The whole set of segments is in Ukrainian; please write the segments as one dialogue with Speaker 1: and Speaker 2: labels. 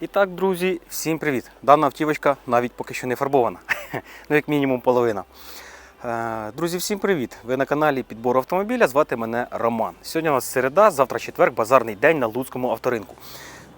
Speaker 1: І так, друзі, всім привіт! Дана автівочка навіть поки що не фарбована. ну, як мінімум, половина. Е, Друзі, всім привіт! Ви на каналі Підбору автомобіля. Звати мене Роман. Сьогодні у нас середа, завтра четверг, базарний день на Луцькому авторинку.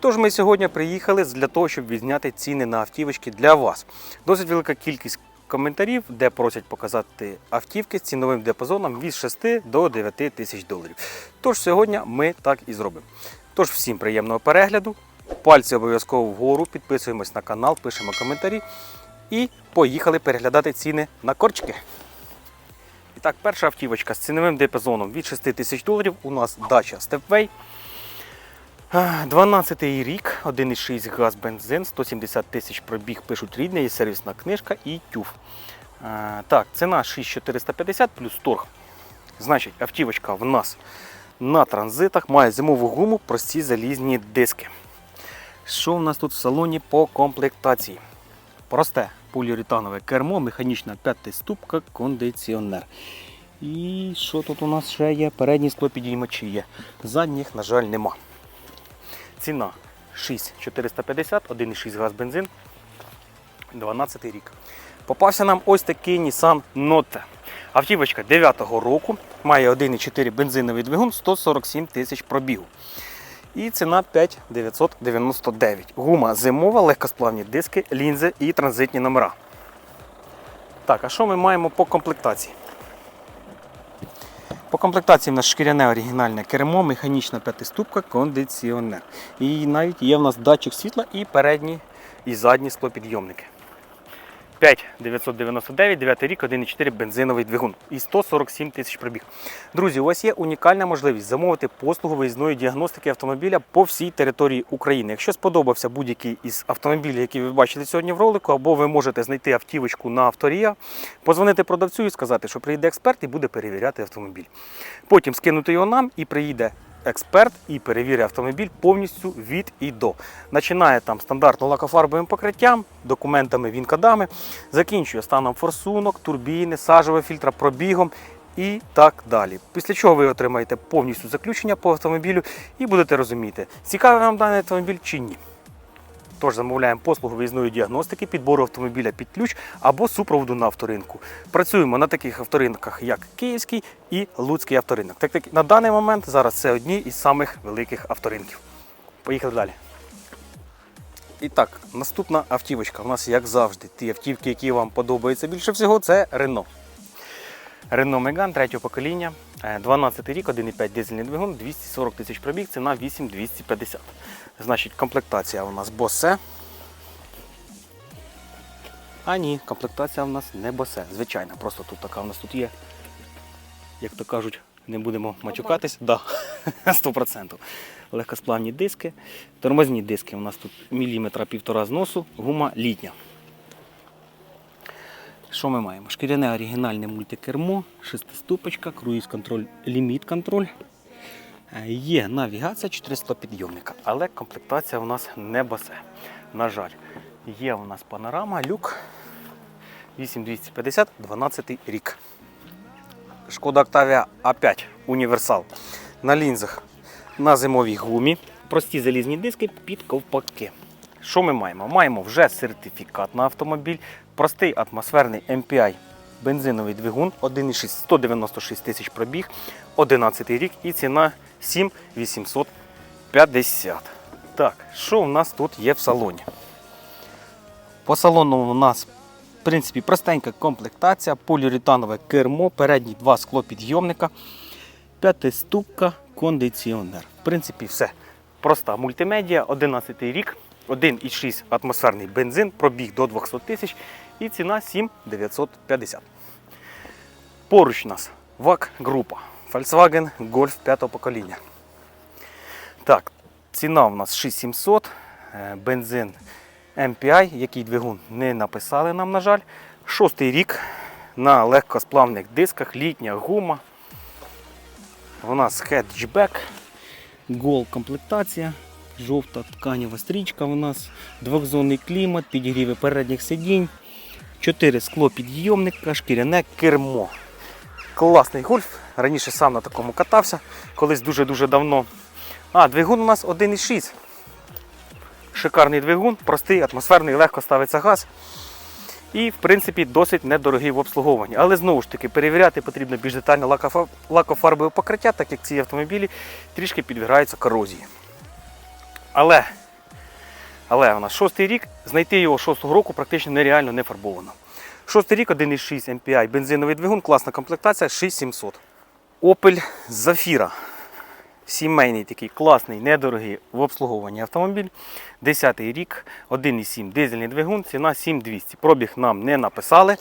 Speaker 1: Тож ми сьогодні приїхали для того, щоб відзняти ціни на автівочки для вас. Досить велика кількість коментарів, де просять показати автівки з ціновим диапазоном від 6 до 9 тисяч доларів. Тож сьогодні ми так і зробимо. Тож всім приємного перегляду. Пальці обов'язково вгору, підписуємось на канал, пишемо коментарі і поїхали переглядати ціни на корчики. І так, перша автівочка з ціновим диапазоном від 6 тисяч доларів у нас дача Stepway. 12 рік, 1,6 газ бензин, 170 тисяч пробіг, пишуть рідний, є сервісна книжка і тюф. Е, Так, ціна 6450 плюс торг. Значить, автівочка в нас на транзитах має зимову гуму, прості залізні диски. Що в нас тут в салоні по комплектації? Просте поліуретанове кермо, механічна п'ятиступка, кондиціонер. І що тут у нас ще є? Передні склопідіймачі є. Задніх, на жаль, нема. Ціна 6450, 1,6 газ бензин, 12 рік. Попався нам ось такий Nissan Note. Автівочка 9-го року, має 1,4 бензиновий двигун, 147 тисяч пробігу. І ціна 5999. Гума зимова, легкосплавні диски, лінзи і транзитні номера. Так, а що ми маємо по комплектації? По комплектації в нас шкіряне оригінальне кермо, механічна п'ятиступка, кондиціонер. І навіть є в нас датчик світла і передні і задні склопідйомники. 5999, 9 рік, 1,4 бензиновий двигун і 147 тисяч пробіг. Друзі, у вас є унікальна можливість замовити послугу виїзної діагностики автомобіля по всій території України. Якщо сподобався будь-який із автомобілів, які ви бачили сьогодні в ролику, або ви можете знайти автівочку на авторія, позвонити продавцю і сказати, що приїде експерт і буде перевіряти автомобіль. Потім скинути його нам і приїде експерт і перевірить автомобіль повністю від і до. Починає там стандартно лакофарбовим покриттям, документами, вінкодами, закінчує станом форсунок, турбіни, сажового фільтра, пробігом і так далі. Після чого ви отримаєте повністю заключення по автомобілю і будете розуміти, цікавий вам даний автомобіль чи ні. Тож замовляємо послугу виїзної діагностики, підбору автомобіля під ключ або супроводу на авторинку. Працюємо на таких авторинках, як Київський і Луцький авторинок. Так, так на даний момент зараз це одні із самих великих авторинків. Поїхали далі. І так, наступна автівочка. У нас, як завжди, ті автівки, які вам подобаються більше всього, це Renault. Renault Megane третього покоління, 12 рік, 1,5 дизельний двигун, 240 тисяч пробіг, ціна 8250. Значить, комплектація у нас босе. А ні, комплектація у нас не босе. Звичайно, просто тут така у нас тут є. Як то кажуть, не будемо матюкатись. Да, 100%. Легкосплавні диски. Тормозні диски у нас тут міліметра півтора зносу, гума літня. Що ми маємо? Шкіряне оригінальне мультикермо, шестиступочка, круїз-контроль, ліміт-контроль. Е, Є навігація 400 підйомника, але комплектація у нас не басе. На жаль, є у нас панорама, люк 8250, 12 рік. Шкода Octavia A5 універсал. На лінзах на зимовій гумі. Прості залізні диски під ковпаки. Що ми маємо? Маємо вже сертифікат на автомобіль, простий атмосферний MPI бензиновий двигун 1,6 196 тисяч пробіг, 11 рік і ціна 7850. Так, що у нас тут є в салоні? По салону у нас, в принципі, простенька комплектація, поліуретанове кермо, передні два склопідйомника, п'ятиступка, кондиціонер. В принципі, все. Проста мультимедіа, 11 рік, 1,6 атмосферний бензин, пробіг до 200 тисяч і ціна 7950. Поруч у нас ВАК група Volkswagen Golf 5 покоління. Так, ціна у нас 6700, е, бензин MPI, який двигун не написали нам, на жаль. Шостий рік на легкосплавних дисках, літня гума. У нас хеджбек, гол комплектація, жовта тканева стрічка у нас, двохзонний клімат, підігріви передніх сидінь, 4 скло підйомника, шкіряне кермо. Класний гольф. Раніше сам на такому катався, колись дуже-дуже давно. А, двигун у нас 1,6. Шикарний двигун, простий, атмосферний, легко ставиться газ. І, в принципі, досить недорогий в обслуговуванні. Але знову ж таки, перевіряти потрібно більш детально лакофарбове покриття, так як ці автомобілі трішки підвергаються корозії. Але, але у шостий рік, знайти його шостого року практично нереально не фарбовано. Шостий рік 1,6 MPI, бензиновий двигун, класна комплектація 6700. Opel Zafira. Сімейний такий класний, недорогий в обслуговуванні автомобіль. 10 рік, 1,7 дизельний двигун, ціна 7200. Пробіг нам не написали.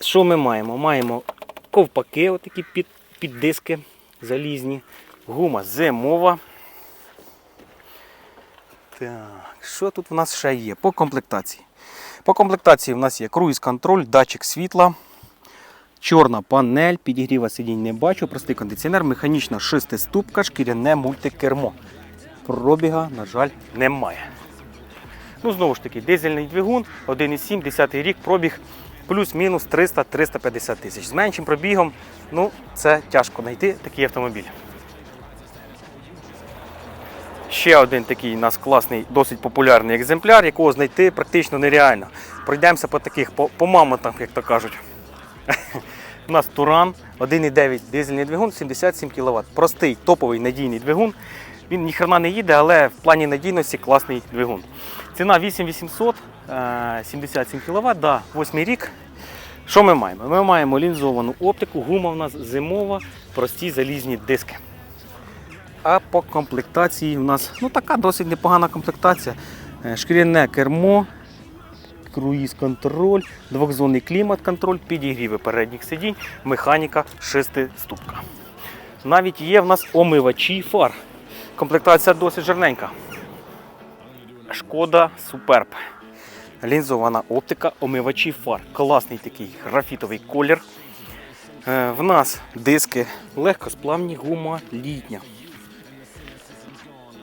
Speaker 1: Що ми маємо? Маємо ковпаки, отакі під, під диски залізні, гума зимова. Так, що тут в нас ще є? По комплектації. По комплектації в нас є круїз-контроль, датчик світла, чорна панель, підігріва сидінь не бачу, простий кондиціонер, механічна шестиступка, шкіряне мультикермо. Пробіга, на жаль, немає. Ну, знову ж таки, дизельний двигун, 1,7, 10 рік, пробіг плюс-мінус 300-350 тисяч. З меншим пробігом, ну, це тяжко знайти такий автомобіль. Ще один такий у нас класний, досить популярний екземпляр, якого знайти практично нереально. Пройдемося по таких, по, по мамонтам, як то кажуть. У нас Туран 1,9 дизельний двигун, 77 кВт. Простий, топовий надійний двигун. Він ніхрена не їде, але в плані надійності класний двигун. Ціна 8800, е, 77 кВт, да, 8 рік. Що ми маємо? Ми маємо лінзовану оптику, гума в нас зимова, прості залізні диски. А по комплектації в нас ну, така досить непогана комплектація. Е, Шкіряне кермо, круїз-контроль, двохзонний клімат-контроль, підігріви передніх сидінь, механіка шестиступка. Навіть є в нас омивачі фар. Комплектація досить жирненька. Шкода Суперб. Лінзована оптика, омивачі фар. Класний такий графітовий колір. Е, В нас диски легкосплавні, гума літня.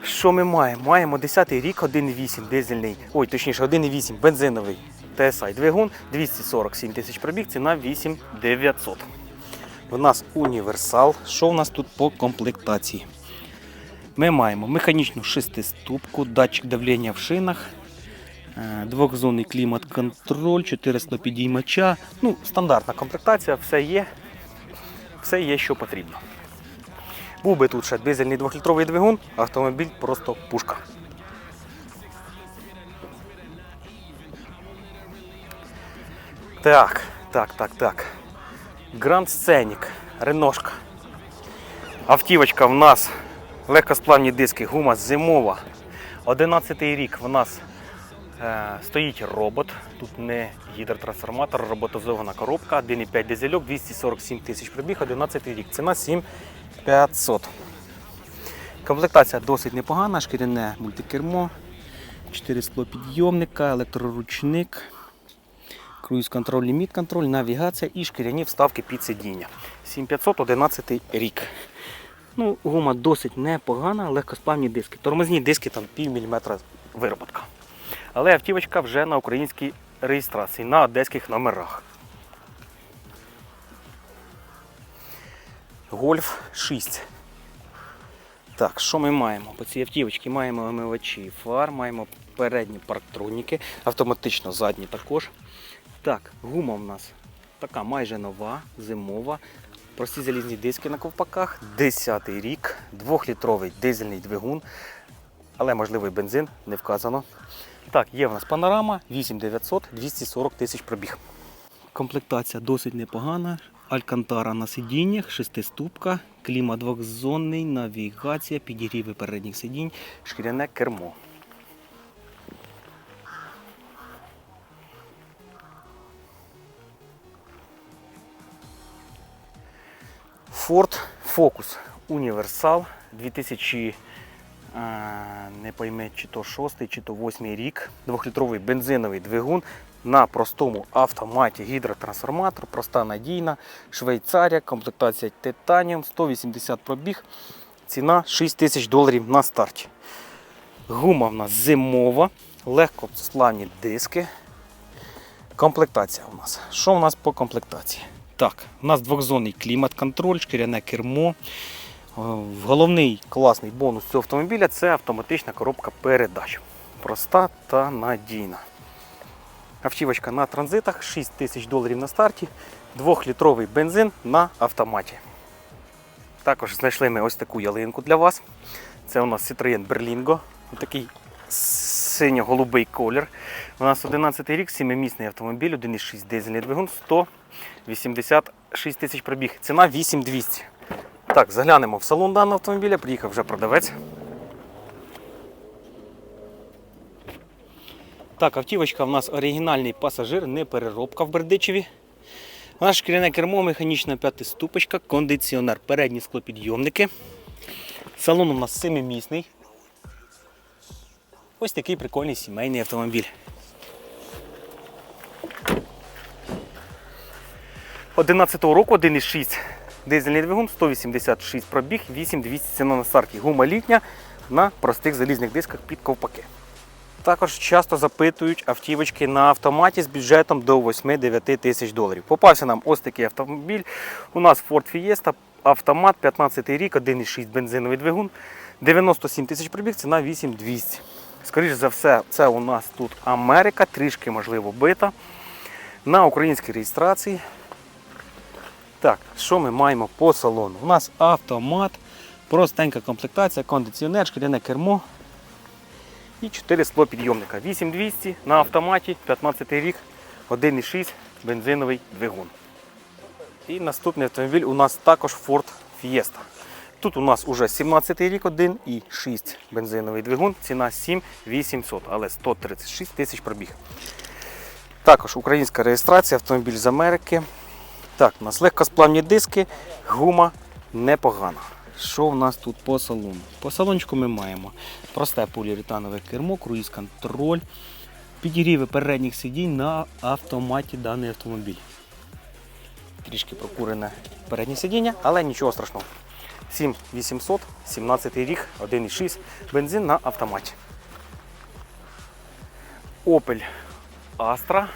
Speaker 1: Що ми маємо? Маємо 10-й рік, 1,8 дизельний, ой, точніше, 1,8 бензиновий TSI двигун, 247 тисяч пробіг, ціна 8900. В нас універсал. Що в нас тут по комплектації? Ми маємо механічну шестиступку, датчик давлення в шинах, е, двохзонний клімат-контроль, 400 підіймача. Ну, стандартна комплектація, все є. Все є, що потрібно. Був би тут ще дизельний 2-літровий двигун, автомобіль просто пушка. Так, так, так, так. Гранд Сценік, Реношка. Автівочка в нас легкосплавні диски, гума зимова. 11 рік в нас е, стоїть робот. Тут не гідротрансформатор, роботизована коробка, 1,5 дизельок, 247 тисяч пробіг, 11 рік. Ціна 7500. Комплектація досить непогана, шкіряне мультикермо, 4 склопідйомника, електроручник, круїз-контроль, ліміт-контроль, навігація і шкіряні вставки під сидіння. 7511 рік. Ну, гума досить непогана, легкосплавні диски. Тормозні диски там пів міліметра вироботка. Але автівочка вже на українській реєстрації, на одеських номерах. Гольф 6. Так, що ми маємо? По цій автівочці маємо омивачі фар, маємо передні парктроніки, автоматично задні також. Так, гума в нас така майже нова, зимова. Прості залізні диски на ковпаках, 10-й рік, 2-літровий дизельний двигун, але можливий бензин, не вказано. Так, є в нас панорама 8900, 240 тисяч пробіг. Комплектація досить непогана. Алькантара на сидіннях, шестиступка, клімат двохзонний, навігація, підігріви передніх сидінь, шкіряне кермо. Ford Focus Універсал 2000, е, не пойме, чи то 6, чи то 8 рік. Двохлітровий бензиновий двигун на простому автоматі гідротрансформатор, проста надійна, Швейцарія, комплектація Титаніум, 180 пробіг, ціна 6 тисяч доларів на старті. Гума в нас зимова, легкосплавні диски. Комплектація у нас. Що у нас по комплектації? Так, у нас двохзонний клімат-контроль, шкіряне кермо. Е, Головний класний бонус цього автомобіля це автоматична коробка передач. проста та надійна. Автівочка на транзитах, 6 тисяч доларів на старті, 2-літровий бензин на автоматі. Також знайшли ми ось таку ялинку для вас. Це у нас Citroen Berlingo. Такий синьо-голубий колір. У нас 11 рік, 7-місний автомобіль, 1,6 дизельний двигун, 186 тисяч пробіг. Ціна 8200. Так, заглянемо в салон даного автомобіля. Приїхав вже продавець. Так, автівочка у нас оригінальний пасажир, не переробка в Бердичеві. У нас шкіряне кермо, механічна п'ятиступочка, кондиціонер, передні склопідйомники. Салон у нас семимісний. Ось такий прикольний сімейний автомобіль. 11-го року 1,6 дизельний двигун, 186 пробіг, 8200 ціна на старті. Гума літня на простих залізних дисках під ковпаки. Також часто запитують автівочки на автоматі з бюджетом до 8-9 тисяч доларів. Попався нам ось такий автомобіль. У нас Ford Fiesta, автомат, 15 рік, 1,6 бензиновий двигун, 97 тисяч пробіг, ціна 8200. Скоріше за все, це у нас тут Америка, трішки можливо бита. На українській реєстрації. Так, що ми маємо по салону? У нас автомат, простенька комплектація, кондиціонер, шкіряне кермо і 4 склопідйомника. 8200 на автоматі, 15 рік, 1,6 бензиновий двигун. І наступний автомобіль у нас також Ford Fiesta. Тут у нас уже 17 рік 1,6 бензиновий двигун, ціна 7800, але 136 тисяч пробіг. Також українська реєстрація, автомобіль з Америки. Так, у нас легкосплавні диски, гума непогана. Що в нас тут по салону? По салончику ми маємо просте поліуретанове кермо, круїз контроль, підігріви передніх сидінь на автоматі даний автомобіль. Трішки прокурене переднє сидіння, але нічого страшного. 7800, 17 рік, 1,6 бензин на автоматі. Opel Astra.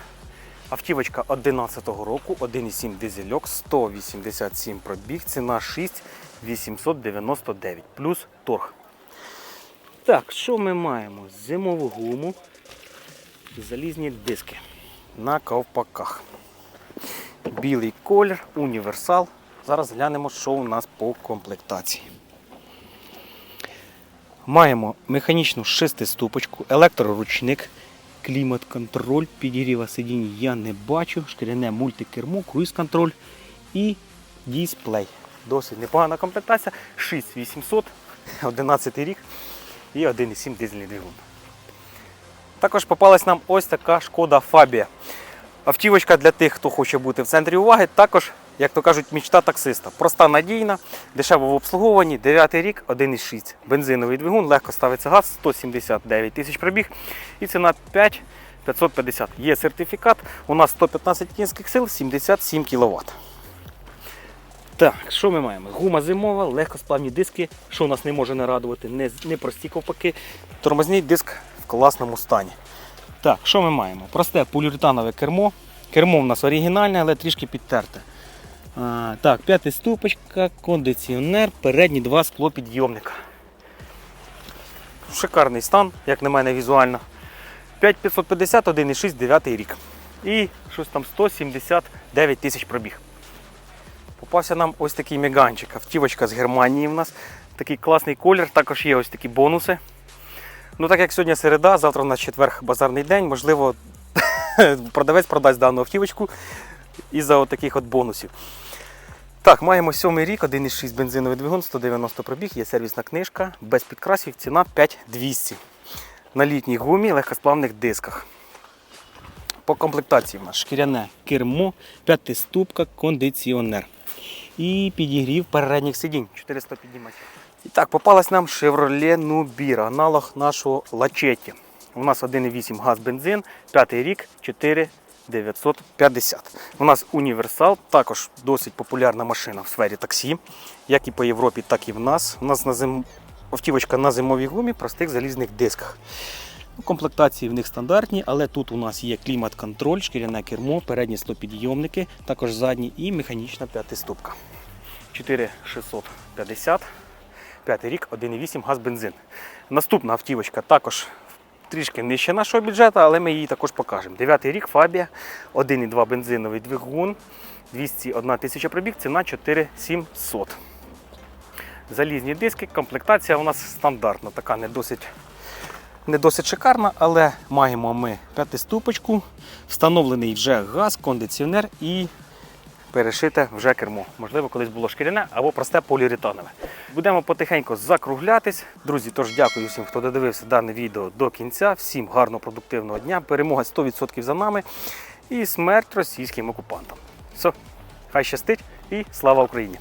Speaker 1: Автівочка 11-го року, 1,7 дизельок, 187 пробіг, ціна 6899 плюс торг. Так, що ми маємо? Зимову гуму, залізні диски на ковпаках. Білий колір, універсал. Зараз глянемо, що у нас по комплектації. Маємо механічну шестиступочку, електроручник, клімат-контроль, підігріва сидінь я не бачу, шкіряне мультикермо, круїз-контроль і дисплей. Досить непогана комплектація. 6800, 11 рік і 1,7 дизельний двигун. Також попалась нам ось така шкода Фабія. Автівочка для тих, хто хоче бути в центрі уваги, також, як то кажуть, мічта таксиста. Проста надійна, дешево в обслуговуванні, 9 рік, 1,6. Бензиновий двигун, легко ставиться газ, 179 тисяч пробіг і ціна 5 550. Є сертифікат, у нас 115 кінських сил, 77 кВт. Так, що ми маємо? Гума зимова, легкосплавні диски, що нас не може не радувати, не, не прості ковпаки. Тормозний диск в класному стані. Так, що ми маємо? Просте поліуретанове кермо. Кермо в нас оригінальне, але трішки підтерте. А, так, п'ята ступочка, кондиціонер, передні два склопідйомника. Шикарний стан, як на мене, візуально. 5550, 1,6, 9 рік. І щось там 179 тисяч пробіг. Попався нам ось такий меганчик. Автівочка з Германії в нас. Такий класний колір, також є ось такі бонуси. Ну так як сьогодні середа, завтра у нас четверг базарний день, можливо, продавець продасть дану автівочку із-за таких от бонусів. Так, маємо сьомий рік, 1,6 бензиновий двигун, 190 пробіг, є сервісна книжка, без підкрасів, ціна 5200. На літній гумі, легкосплавних дисках. По комплектації в нас шкіряне кермо, п'ятиступка, кондиціонер. І підігрів передніх сидінь. 400 піднімачів. І так, попалась нам Chevrolet Nubir, аналог нашого Лачеті. У нас 1,8 газ бензин, 5 рік, 4950. У нас універсал, також досить популярна машина в сфері таксі, як і по Європі, так і в нас. У нас на зим... автівочка на зимовій гумі, простих залізних дисках. Комплектації в них стандартні, але тут у нас є клімат-контроль, шкіряне кермо, передні стопідйомники, також задні і механічна п'ятиступка. 4650. П'ятий рік, 1,8 газ бензин. Наступна автівочка також трішки нижче нашого бюджету, але ми її також покажемо. Дев'ятий рік Фабія, 1,2 бензиновий двигун, 201 тисяча пробіг, ціна 4700. Залізні диски, комплектація у нас стандартна, така не досить, не досить шикарна, але маємо ми п'ятиступочку, встановлений вже газ, кондиціонер і перешите вже кермо. Можливо, колись було шкіряне або просте поліуретанове. Будемо потихеньку закруглятись. Друзі, тож дякую всім, хто додивився дане відео до кінця. Всім гарного продуктивного дня. Перемога 100% за нами і смерть російським окупантам. Все, хай щастить і слава Україні!